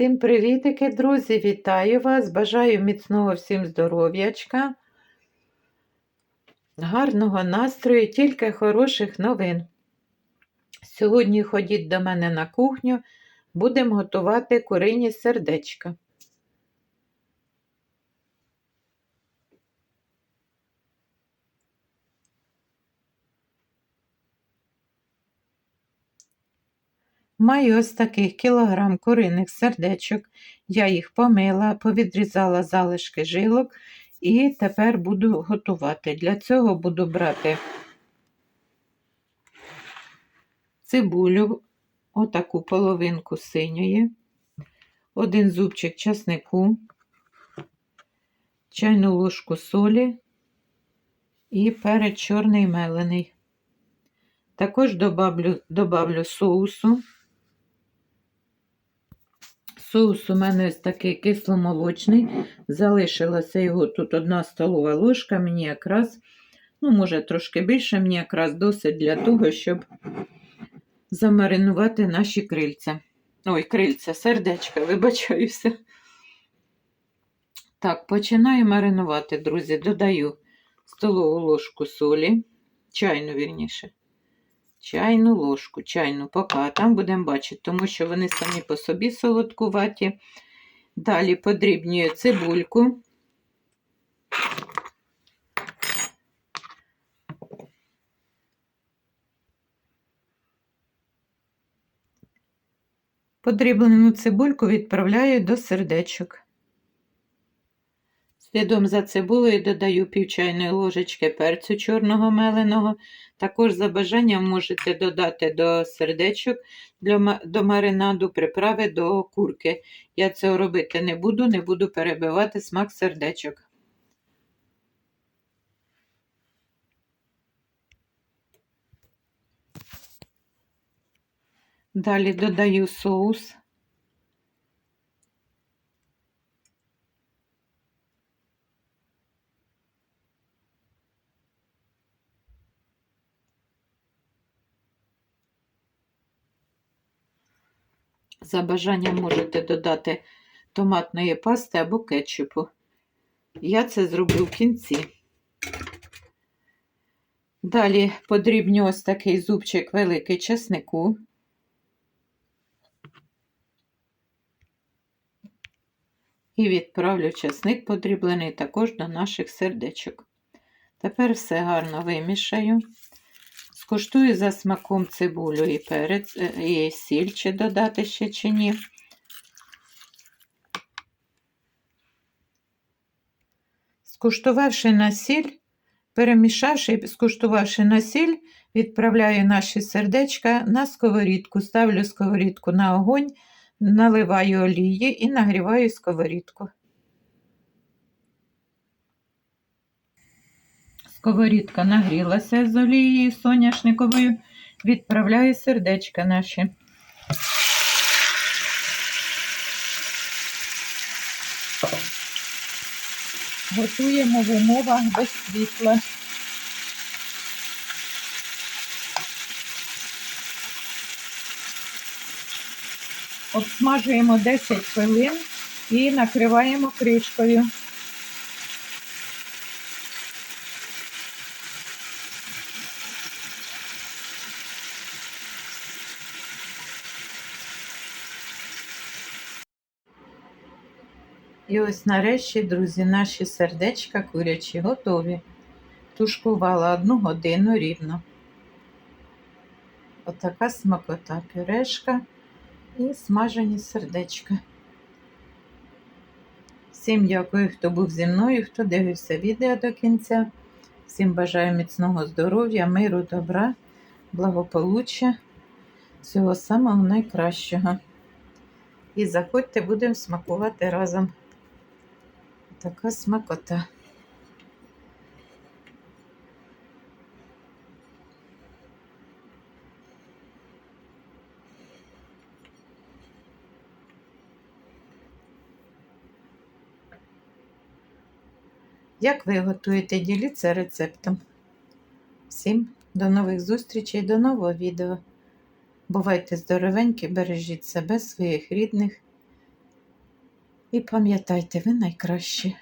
Всім привітики, друзі! Вітаю вас! Бажаю міцного всім здоров'ячка, гарного настрою, тільки хороших новин. Сьогодні ходіть до мене на кухню, будемо готувати курині сердечка. Маю ось таких кілограм куриних сердечок. Я їх помила, повідрізала залишки жилок і тепер буду готувати. Для цього буду брати цибулю, отаку половинку синьої, один зубчик часнику, чайну ложку солі і перець чорний мелений. Також добавлю, добавлю соусу. Соус у мене ось такий кисломолочний. Залишилася його тут одна столова ложка, мені якраз, ну, може, трошки більше, мені якраз досить для того, щоб замаринувати наші крильця. Ой, крильця, сердечка, вибачаюся. Так, починаю маринувати, друзі. Додаю столову ложку солі, чайну вірніше чайну ложку, чайну поки, там будемо бачити, тому що вони самі по собі солодкуваті. Далі подрібнюю цибульку. Подріблену цибульку відправляю до сердечок. Слідом за цибулею додаю пів чайної ложечки перцю чорного меленого. Також за бажанням можете додати до сердечок для, до маринаду приправи до курки. Я цього робити не буду, не буду перебивати смак сердечок. Далі додаю соус. За бажанням можете додати томатної пасти або кетчупу. Я це зроблю в кінці. Далі подрібню ось такий зубчик великий чеснику. І відправлю чесник подріблений також до наших сердечок. Тепер все гарно вимішаю. Скуштую за смаком цибулю і перець, е, і сіль, чи додати ще чи ні. Скуштувавши на сіль, перемішавши і скуштувавши на сіль, відправляю наші сердечка на сковорідку. Ставлю сковорідку на огонь, наливаю олії і нагріваю сковорідку. Сковорідка нагрілася з олією соняшниковою. Відправляю сердечка наші. Готуємо в умовах без світла. Обсмажуємо 10 хвилин і накриваємо кришкою. І ось нарешті, друзі, наші сердечка курячі готові. Тушкувала одну годину рівно. Отака смакота пюрешка і смажені сердечка. Всім дякую, хто був зі мною, хто дивився відео до кінця. Всім бажаю міцного здоров'я, миру, добра, благополуччя, всього самого найкращого. І заходьте, будемо смакувати разом. Така смакота. Як ви готуєте, діліться рецептом. Всім до нових зустрічей, до нового відео. Бувайте здоровенькі, бережіть себе, своїх рідних І пам'ятайте, ви найкращі.